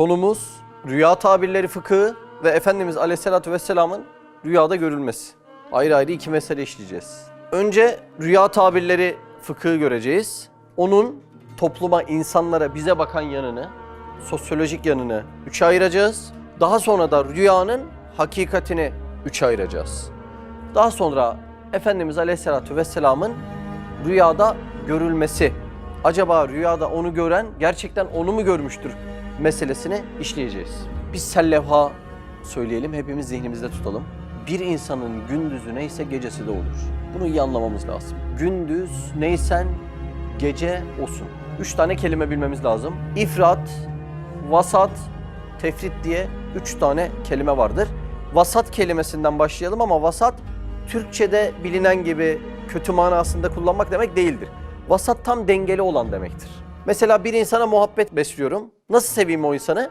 Konumuz rüya tabirleri fıkıhı ve Efendimiz Aleyhisselatü Vesselam'ın rüyada görülmesi. Ayrı ayrı iki mesele işleyeceğiz. Önce rüya tabirleri fıkıhı göreceğiz. Onun topluma, insanlara, bize bakan yanını, sosyolojik yanını üçe ayıracağız. Daha sonra da rüyanın hakikatini üçe ayıracağız. Daha sonra Efendimiz Aleyhisselatü Vesselam'ın rüyada görülmesi. Acaba rüyada onu gören gerçekten onu mu görmüştür meselesini işleyeceğiz. Biz sellevha söyleyelim, hepimiz zihnimizde tutalım. Bir insanın gündüzü neyse gecesi de olur. Bunu iyi anlamamız lazım. Gündüz neysen gece olsun. Üç tane kelime bilmemiz lazım. İfrat, vasat, tefrit diye üç tane kelime vardır. Vasat kelimesinden başlayalım ama vasat Türkçe'de bilinen gibi kötü manasında kullanmak demek değildir. Vasat tam dengeli olan demektir. Mesela bir insana muhabbet besliyorum. Nasıl seveyim o insanı?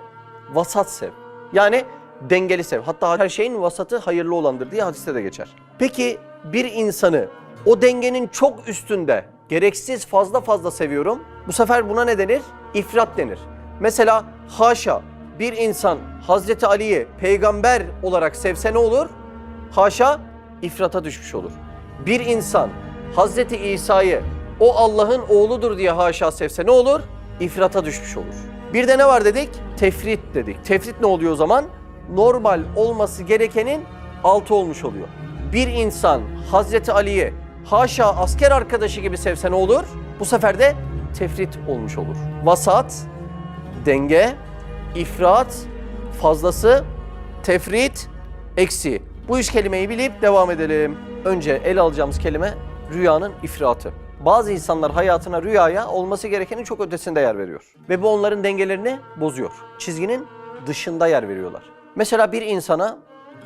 Vasat sev. Yani dengeli sev. Hatta her şeyin vasatı hayırlı olandır diye hadiste de geçer. Peki bir insanı o dengenin çok üstünde gereksiz fazla fazla seviyorum. Bu sefer buna ne denir? İfrat denir. Mesela haşa bir insan Hazreti Ali'yi peygamber olarak sevse ne olur? Haşa ifrata düşmüş olur. Bir insan Hazreti İsa'yı o Allah'ın oğludur diye haşa sevse ne olur? İfrata düşmüş olur. Bir de ne var dedik? Tefrit dedik. Tefrit ne oluyor o zaman? Normal olması gerekenin altı olmuş oluyor. Bir insan Hazreti Ali'yi haşa asker arkadaşı gibi sevse ne olur? Bu sefer de tefrit olmuş olur. Vasat, denge, ifrat, fazlası, tefrit, eksi. Bu üç kelimeyi bilip devam edelim. Önce ele alacağımız kelime rüyanın ifratı. Bazı insanlar hayatına rüyaya olması gerekenin çok ötesinde yer veriyor. Ve bu onların dengelerini bozuyor. Çizginin dışında yer veriyorlar. Mesela bir insana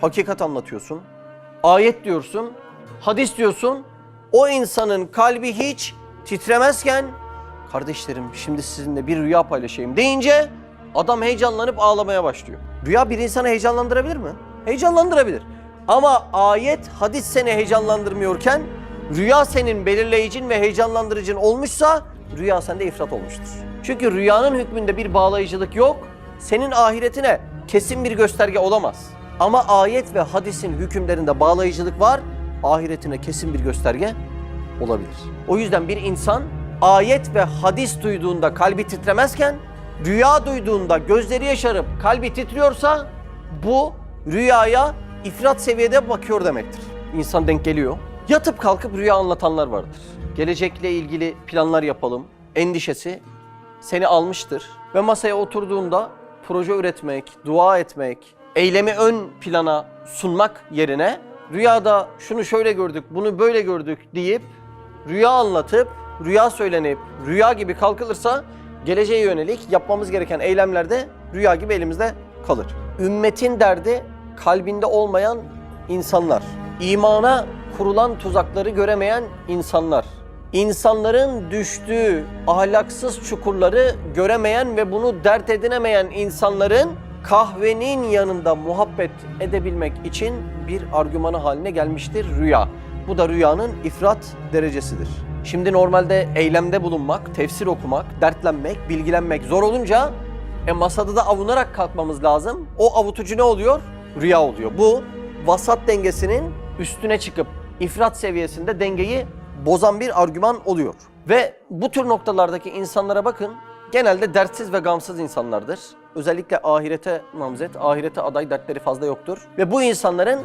hakikat anlatıyorsun, ayet diyorsun, hadis diyorsun. O insanın kalbi hiç titremezken kardeşlerim şimdi sizinle bir rüya paylaşayım deyince adam heyecanlanıp ağlamaya başlıyor. Rüya bir insanı heyecanlandırabilir mi? Heyecanlandırabilir. Ama ayet, hadis seni heyecanlandırmıyorken rüya senin belirleyicin ve heyecanlandırıcın olmuşsa rüya sende ifrat olmuştur. Çünkü rüyanın hükmünde bir bağlayıcılık yok. Senin ahiretine kesin bir gösterge olamaz. Ama ayet ve hadisin hükümlerinde bağlayıcılık var. Ahiretine kesin bir gösterge olabilir. O yüzden bir insan ayet ve hadis duyduğunda kalbi titremezken rüya duyduğunda gözleri yaşarıp kalbi titriyorsa bu rüyaya ifrat seviyede bakıyor demektir. İnsan denk geliyor. Yatıp kalkıp rüya anlatanlar vardır. Gelecekle ilgili planlar yapalım. Endişesi seni almıştır. Ve masaya oturduğunda proje üretmek, dua etmek, eylemi ön plana sunmak yerine rüyada şunu şöyle gördük, bunu böyle gördük deyip rüya anlatıp, rüya söylenip, rüya gibi kalkılırsa geleceğe yönelik yapmamız gereken eylemlerde rüya gibi elimizde kalır. Ümmetin derdi kalbinde olmayan insanlar. İmana kurulan tuzakları göremeyen insanlar. İnsanların düştüğü ahlaksız çukurları göremeyen ve bunu dert edinemeyen insanların kahvenin yanında muhabbet edebilmek için bir argümanı haline gelmiştir rüya. Bu da rüyanın ifrat derecesidir. Şimdi normalde eylemde bulunmak, tefsir okumak, dertlenmek, bilgilenmek zor olunca e masada da avunarak kalkmamız lazım. O avutucu ne oluyor? Rüya oluyor. Bu vasat dengesinin üstüne çıkıp ifrat seviyesinde dengeyi bozan bir argüman oluyor. Ve bu tür noktalardaki insanlara bakın genelde dertsiz ve gamsız insanlardır. Özellikle ahirete namzet, ahirete aday dertleri fazla yoktur. Ve bu insanların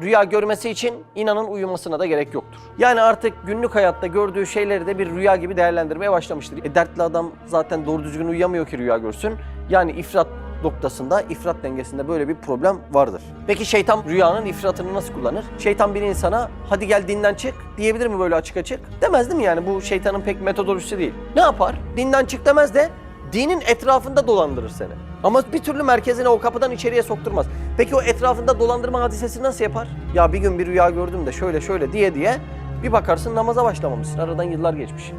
rüya görmesi için inanın uyumasına da gerek yoktur. Yani artık günlük hayatta gördüğü şeyleri de bir rüya gibi değerlendirmeye başlamıştır. E dertli adam zaten doğru düzgün uyuyamıyor ki rüya görsün. Yani ifrat noktasında, ifrat dengesinde böyle bir problem vardır. Peki şeytan rüyanın ifratını nasıl kullanır? Şeytan bir insana hadi gel dinden çık diyebilir mi böyle açık açık? Demez değil mi yani bu şeytanın pek metodolojisi değil. Ne yapar? Dinden çık demez de dinin etrafında dolandırır seni. Ama bir türlü merkezine o kapıdan içeriye sokturmaz. Peki o etrafında dolandırma hadisesi nasıl yapar? Ya bir gün bir rüya gördüm de şöyle şöyle diye diye bir bakarsın namaza başlamamışsın. Aradan yıllar geçmiş.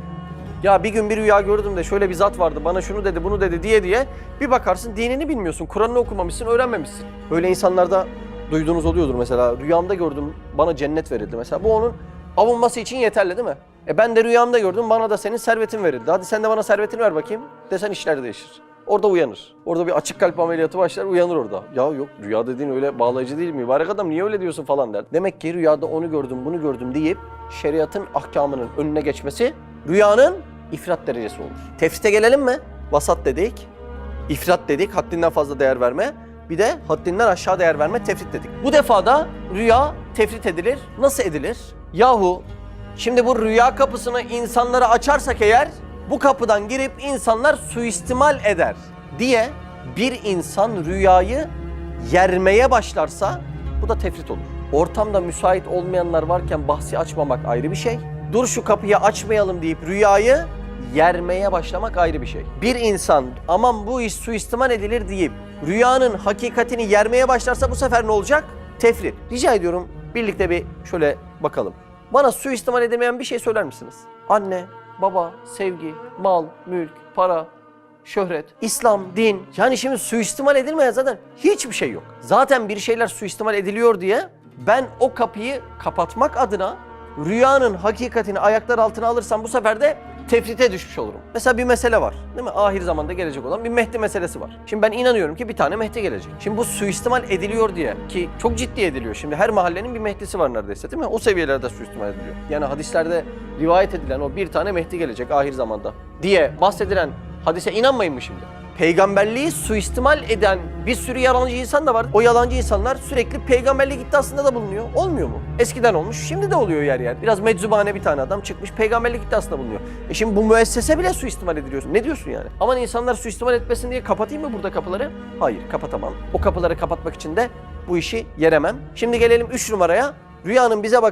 Ya bir gün bir rüya gördüm de şöyle bir zat vardı bana şunu dedi bunu dedi diye diye bir bakarsın dinini bilmiyorsun. Kur'an'ını okumamışsın öğrenmemişsin. Böyle insanlarda duyduğunuz oluyordur mesela. Rüyamda gördüm bana cennet verildi mesela. Bu onun avunması için yeterli değil mi? E ben de rüyamda gördüm bana da senin servetin verildi. Hadi sen de bana servetini ver bakayım desen işler değişir. Orada uyanır. Orada bir açık kalp ameliyatı başlar uyanır orada. Ya yok rüya dediğin öyle bağlayıcı değil mi? Mübarek adam niye öyle diyorsun falan der. Demek ki rüyada onu gördüm bunu gördüm deyip şeriatın ahkamının önüne geçmesi rüyanın ifrat derecesi olur. Tefsite gelelim mi? Vasat dedik. İfrat dedik. Haddinden fazla değer verme. Bir de haddinden aşağı değer verme tefrit dedik. Bu defada rüya tefrit edilir. Nasıl edilir? Yahu şimdi bu rüya kapısını insanlara açarsak eğer bu kapıdan girip insanlar suistimal eder diye bir insan rüyayı yermeye başlarsa bu da tefrit olur. Ortamda müsait olmayanlar varken bahsi açmamak ayrı bir şey. Dur şu kapıyı açmayalım deyip rüyayı yermeye başlamak ayrı bir şey. Bir insan aman bu iş suistimal edilir deyip rüyanın hakikatini yermeye başlarsa bu sefer ne olacak? Tefrit. Rica ediyorum birlikte bir şöyle bakalım. Bana suistimal edemeyen bir şey söyler misiniz? Anne, baba, sevgi, mal, mülk, para, şöhret, İslam, din. Yani şimdi suistimal edilmeyen zaten hiçbir şey yok. Zaten bir şeyler suistimal ediliyor diye ben o kapıyı kapatmak adına rüyanın hakikatini ayaklar altına alırsam bu sefer de tefrite düşmüş olurum. Mesela bir mesele var değil mi? Ahir zamanda gelecek olan bir Mehdi meselesi var. Şimdi ben inanıyorum ki bir tane Mehdi gelecek. Şimdi bu suistimal ediliyor diye ki çok ciddi ediliyor. Şimdi her mahallenin bir Mehdi'si var neredeyse değil mi? O seviyelerde suistimal ediliyor. Yani hadislerde rivayet edilen o bir tane Mehdi gelecek ahir zamanda diye bahsedilen hadise inanmayın mı şimdi? Peygamberliği suistimal eden bir sürü yalancı insan da var. O yalancı insanlar sürekli peygamberlik iddiasında da bulunuyor. Olmuyor mu? Eskiden olmuş, şimdi de oluyor yer yer. Biraz meczubane bir tane adam çıkmış peygamberlik iddiasında bulunuyor. E şimdi bu müessese bile suistimal ediliyorsun. Ne diyorsun yani? Aman insanlar suistimal etmesin diye kapatayım mı burada kapıları? Hayır, kapatamam. O kapıları kapatmak için de bu işi yeremem. Şimdi gelelim 3 numaraya. Rüyanın bize bakan